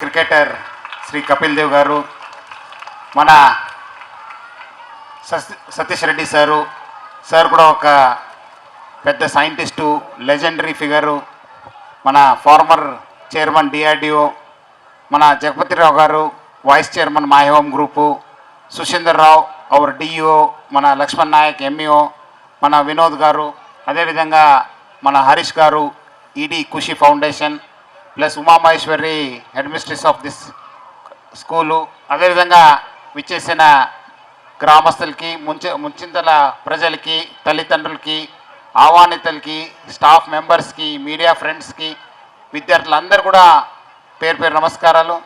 Cricketer Shri Kapil Dev గారు మన సత్- సతీష్ రెడ్డి సారు సార్ కూడా ఒక పెద్ద సైంటిస్టు లెజెండరీ ఫిగరు మన ఫార్మర్ చైర్మన్ డిఆర్డిఓ మన Jagapathirao garu vice chairman My Home Group Sushinder Rao our DEO మన లక్ష్మణ్ నాయక్ ఎంఈఓ మన వినోద్ గారు అదేవిధంగా మన Harish garu ED Khushi Foundation plus Umamaheshwari head of this school. అదేవిధంగా విచ్చేసిన గ్రామస్తులకి ముంచ ముంచింతల ప్రజలకి తల్లిదండ్రులకి ఆహ్వానితులకి స్టాఫ్ మెంబర్స్కి మీడియా ఫ్రెండ్స్కి విద్యార్థులందరూ కూడా పేరు పేరు నమస్కారాలు.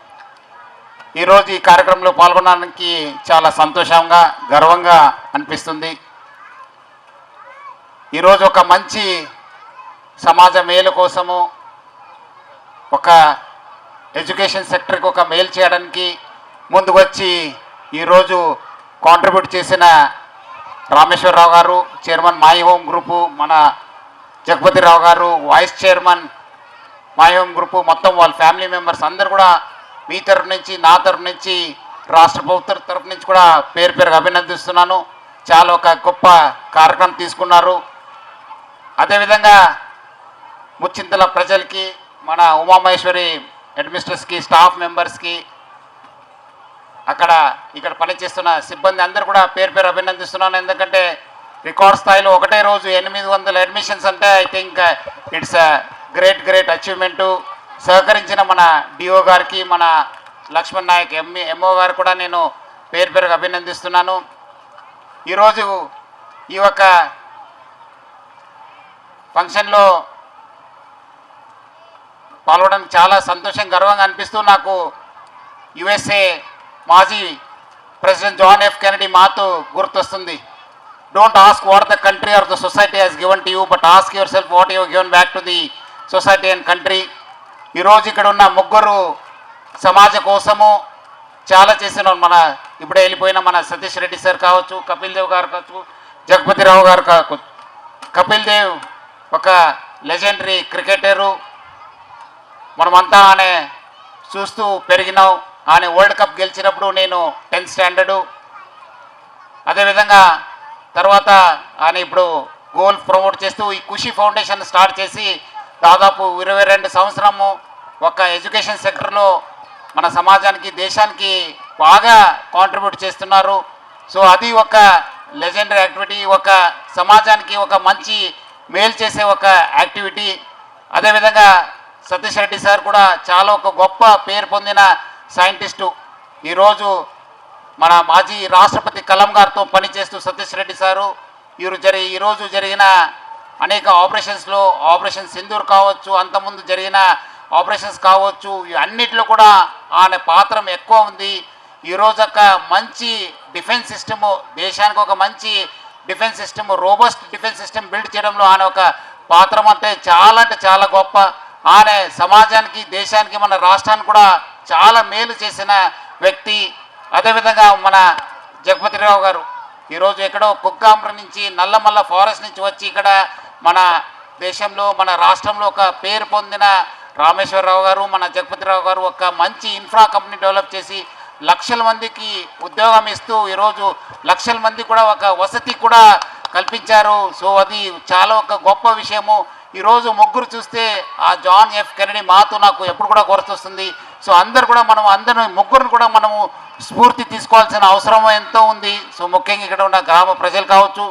ఈరోజు ఈ కార్యక్రమంలో పాల్గొనడానికి చాలా సంతోషంగా గర్వంగా అనిపిస్తుంది. ఈరోజు ఒక మంచి సమాజ మేలు కోసము ఒక ఎడ్యుకేషన్ సెక్టర్కి ఒక మేలు చేయడానికి ముందుకు వచ్చి ఈరోజు కాంట్రిబ్యూట్ చేసిన రామేశ్వరరావు గారు చైర్మన్ మై హోమ్ గ్రూపు మన Jagapathirao garu vice chairman My Home Group మొత్తం వాళ్ళ ఫ్యామిలీ మెంబర్స్ అందరు కూడా మీ తరఫు నుంచి నా తరఫు నుంచి రాష్ట్ర ప్రభుత్వం తరఫు నుంచి కూడా పేరు పేరుగా అభినందిస్తున్నాను. చాలా ఒక గొప్ప కార్యక్రమం తీసుకున్నారు. అదేవిధంగా ముచ్చింతల ప్రజలకి మన ఉమామహేశ్వరి అడ్మినిస్ట్రేషన్కి స్టాఫ్ మెంబర్స్కి అక్కడ ఇక్కడ పనిచేస్తున్న సిబ్బంది అందరూ కూడా పేరు పేరు అభినందిస్తున్నాను. ఎందుకంటే రికార్డ్ స్థాయిలో ఒకటే రోజు ఎనిమిది వందల అడ్మిషన్స్ అంటే I think it's a great great achievement. సహకరించిన మన డిఓ గారికి మన లక్ష్మణ్ నాయక్ ఎంఈ ఎంఓ గారు కూడా నేను పేరు పేరుగా అభినందిస్తున్నాను. ఈరోజు ఈ యొక్క ఫంక్షన్లో పాల్గొనడానికి చాలా సంతోషం గర్వంగా అనిపిస్తూ నాకు యుఎస్ఏ మాజీ ప్రెసిడెంట్ జాన్ ఎఫ్ కెనడీ మాతో గుర్తొస్తుంది. Don't ask what the country or the society has given to you but ask yourself what you given back to the society and country ఈరోజు ఇక్కడ ఉన్న ముగ్గురు సమాజ కోసము చాలా చేసిన మన ఇప్పుడే వెళ్ళిపోయిన మన సతీష్ రెడ్డి సార్ కావచ్చు కపిల్ దేవ్ గారు కావచ్చు జగపతిరావు గారు కావచ్చు. కపిల్ దేవ్ ఒక లెజెండరీ క్రికెటరు మనమంతా అనే చూస్తూ పెరిగినాం. ఆయన వరల్డ్ కప్ గెలిచినప్పుడు నేను టెన్త్ స్టాండర్డు. అదేవిధంగా తర్వాత ఆయన ఇప్పుడు గోల్ ప్రమోట్ చేస్తూ ఈ ఖుషి ఫౌండేషన్ స్టార్ట్ చేసి దాదాపు ఇరవై రెండు సంవత్సరము ఒక ఎడ్యుకేషన్ సెక్టర్లో మన సమాజానికి దేశానికి బాగా కాంట్రిబ్యూట్ చేస్తున్నారు. సో అది ఒక లెజెండరీ యాక్టివిటీ ఒక సమాజానికి ఒక మంచి మేలు చేసే ఒక యాక్టివిటీ. అదేవిధంగా సతీష్ రెడ్డి సార్ కూడా చాలా ఒక గొప్ప పేరు పొందిన సైంటిస్టు. ఈరోజు మన మాజీ రాష్ట్రపతి కలాం గారితో పనిచేస్తూ సతీష్ రెడ్డి సారు వీరు జరిగి ఈరోజు జరిగిన అనేక ఆపరేషన్స్లో ఆపరేషన్ సింధూర్ కావచ్చు అంతకుముందు జరిగిన ఆపరేషన్స్ కావచ్చు అన్నిట్లో కూడా ఆయన పాత్ర ఎక్కువ ఉంది. ఈరోజు ఒక మంచి డిఫెన్స్ సిస్టము దేశానికి ఒక మంచి defence system robust defence system build చేయడంలో ఆయన ఒక పాత్ర అంటే చాలా అంటే చాలా గొప్ప. ఆయన సమాజానికి దేశానికి మన రాష్ట్రానికి కూడా చాలా మేలు చేసిన వ్యక్తి అదేవిధంగా మన జగపతిరావు గారు. ఈరోజు ఎక్కడో కుక్కాంబ్ర నుంచి నల్లమల్ల ఫారెస్ట్ నుంచి వచ్చి ఇక్కడ మన దేశంలో మన రాష్ట్రంలో ఒక పేరు పొందిన రామేశ్వరరావు గారు మన జగపతిరావు గారు ఒక మంచి ఇన్ఫ్రా కంపెనీ డెవలప్ చేసి లక్షల మందికి ఉద్యోగం ఇస్తూ ఈరోజు లక్షల మంది కూడా ఒక వసతి కూడా కల్పించారు. సో అది చాలా ఒక గొప్ప విషయము. ఈరోజు ముగ్గురు చూస్తే ఆ జాన్ ఎఫ్ కెనడీ మాతో నాకు ఎప్పుడు కూడా గుర్తొస్తుంది సో అందరు కూడా మనం అందరం ముగ్గురిని కూడా మనము స్ఫూర్తి తీసుకోవాల్సిన అవసరం ఎంతో ఉంది. సో ముఖ్యంగా ఇక్కడ ఉన్న గ్రామ ప్రజలు కావచ్చు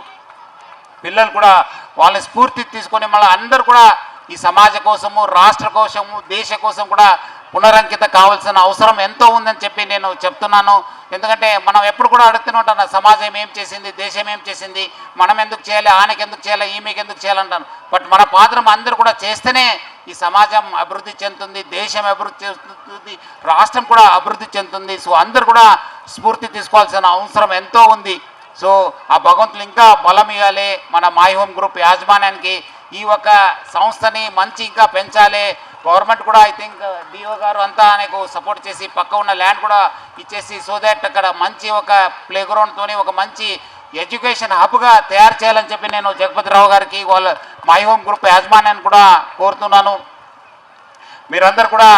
పిల్లలు కూడా వాళ్ళ స్ఫూర్తి తీసుకొని మళ్ళీ అందరు కూడా ఈ సమాజ కోసము రాష్ట్ర కోసము దేశ కోసం కూడా పునరంకిత కావాల్సిన అవసరం ఎంతో ఉందని చెప్పి నేను చెప్తున్నాను. ఎందుకంటే మనం ఎప్పుడు కూడా అడుగుతున్నట్టు సమాజం ఏం చేసింది? దేశం ఏం చేసింది? మనం ఎందుకు చేయాలి? ఆయనకి ఎందుకు చేయాలి? ఈమెకి ఎందుకు చేయాలంటాను బట్ మన పాత్ర అందరూ కూడా చేస్తేనే ఈ సమాజం అభివృద్ధి చెందుతుంది దేశం అభివృద్ధి చెందుతుంది రాష్ట్రం కూడా అభివృద్ధి చెందుతుంది. సో అందరు కూడా స్ఫూర్తి తీసుకోవాల్సిన అవసరం ఎంతో ఉంది. సో ఆ భగవంతులు ఇంకా బలం ఇవ్వాలి. మన మై హోమ్ గ్రూప్ యాజమాన్యానికి ఈ ఒక సంస్థని మంచి ఇంకా పెంచాలి. గవర్నమెంట్ కూడా ఐ థింక్ డిఓ గారు అంతా ఆయనకు సపోర్ట్ చేసి పక్క ఉన్న ల్యాండ్ కూడా ఇచ్చేసి సో దట్ అక్కడ మంచి ఒక ప్లే గ్రౌండ్తోని ఒక మంచి ఎడ్యుకేషన్ హబ్గా తయారు చేయాలని చెప్పి నేను జగపతిరావు గారికి వాళ్ళ మై హోమ్ గ్రూప్ యాజమాన్యాన్ని కూడా కోరుతున్నాను. మీరందరూ కూడా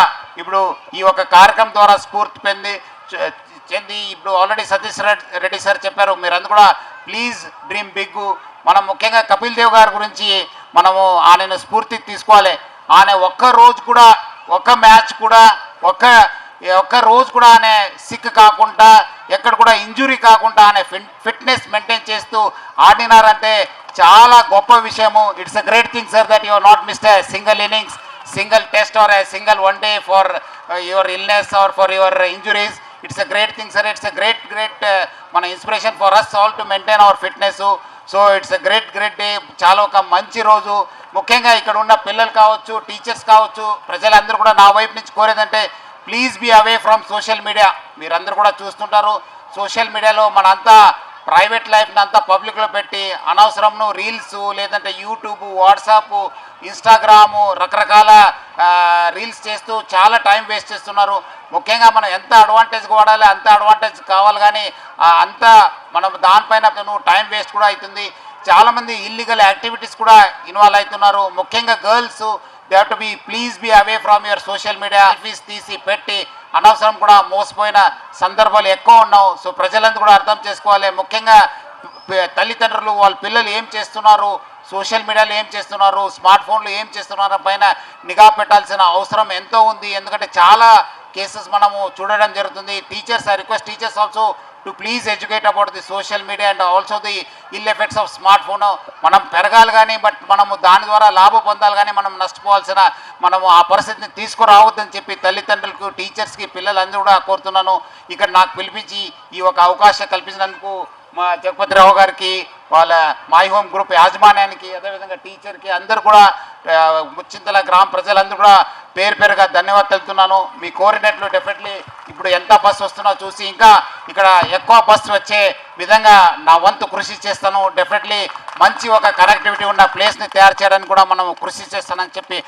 ఇప్పుడు ఈ ఒక కార్యక్రమం ద్వారా స్ఫూర్తి పొంది చెంది ఇప్పుడు ఆల్రెడీ సతీష్ రెడ్- రెడ్డి సార్ చెప్పారు మీరందరూ కూడా ప్లీజ్ డ్రీమ్ బిగ్ మనం ముఖ్యంగా కపిల్ దేవ్ గారి గురించి మనము ఆయనను స్ఫూర్తి తీసుకోవాలి. ఆయన ఒక్క రోజు కూడా ఒక్క మ్యాచ్ కూడా ఒక్క ఒక్క రోజు కూడా ఆమె సిక్ కాకుండా ఎక్కడ కూడా ఇంజురీ కాకుండా ఆమె ఫిట్నెస్ మెయింటైన్ చేస్తూ ఆడినారంటే చాలా గొప్ప విషయము. It's a great thing sir that you're not missed single innings single test or single one day for your illness or for your injuries it's a great thing sir it's a great great మన inspiration for us all to maintain our fitness so it's a great great day. చాలా ఒక మంచి రోజు. ముఖ్యంగా ఇక్కడ ఉన్న పిల్లలు కావచ్చు టీచర్స్ కావచ్చు ప్రజలందరూ కూడా నా వైపు నుంచి కోరేదంటే please be away from social media మీరందరూ కూడా చూస్తుంటారు. సోషల్ మీడియాలో మనంతా ప్రైవేట్ లైఫ్ని అంతా పబ్లిక్లో పెట్టి అనవసరంను రీల్స్ లేదంటే యూట్యూబ్ వాట్సాప్ ఇన్స్టాగ్రాము రకరకాల రీల్స్ చేస్తూ చాలా టైం వేస్ట్ చేస్తున్నారు. ముఖ్యంగా మనం ఎంత అడ్వాంటేజ్ వాడాలి అంత అడ్వాంటేజ్ కావాలి కానీ అంత మనం దానిపైన నువ్వు టైం వేస్ట్ కూడా అవుతుంది చాలామంది ఇల్లీగల్ యాక్టివిటీస్ కూడా ఇన్వాల్వ్ అవుతున్నారు. ముఖ్యంగా girls they to be please be away from your social media fees తీసి పెట్టి అనవసరం కూడా మోసపోయిన సందర్భాలు ఎక్కువ ఉన్నావు. సో ప్రజలందరూ కూడా అర్థం చేసుకోవాలి. ముఖ్యంగా తల్లిదండ్రులు వాళ్ళ పిల్లలు ఏం చేస్తున్నారు? సోషల్ మీడియాలో ఏం చేస్తున్నారు? స్మార్ట్ ఫోన్లు ఏం చేస్తున్నారు? పైన నిఘా పెట్టాల్సిన అవసరం ఎంతో ఉంది. ఎందుకంటే చాలా కేసెస్ మనము చూడడం జరుగుతుంది. Teachers I request teachers also to please educate about the social media and also the ill effects of smartphone మనం పెరగాలి కానీ బట్ మనము దాని ద్వారా లాభం పొందాలి కానీ మనం నష్టపోవాల్సిన మనము ఆ పరిస్థితిని తీసుకురావద్దని చెప్పి తల్లిదండ్రులకు టీచర్స్కి పిల్లలందరూ కూడా కోరుతున్నాను. ఇక్కడ నాకు పిలిపించి ఈ ఒక అవకాశం కల్పించినందుకు మా జగపతి రావు గారికి వాళ్ళ మై హోమ్ గ్రూప్ యాజమాన్యానికి అదేవిధంగా టీచర్కి అందరు కూడా ముచ్చింతల గ్రామ ప్రజలందరూ కూడా పేరు పేరుగా ధన్యవాదాలు తెలుపుతున్నాను. మీ కోరినట్లు డెఫినెట్లీ ఇప్పుడు ఎంత బస్సు వస్తున్నా చూసి ఇంకా ఇక్కడ ఎక్కువ బస్సు వచ్చే విధంగా నా వంతు కృషి చేస్తాను. డెఫినెట్లీ మంచి ఒక కనెక్టివిటీ ఉన్న ప్లేస్ని తయారు చేయడానికి కూడా మనం కృషి చేస్తానని చెప్పి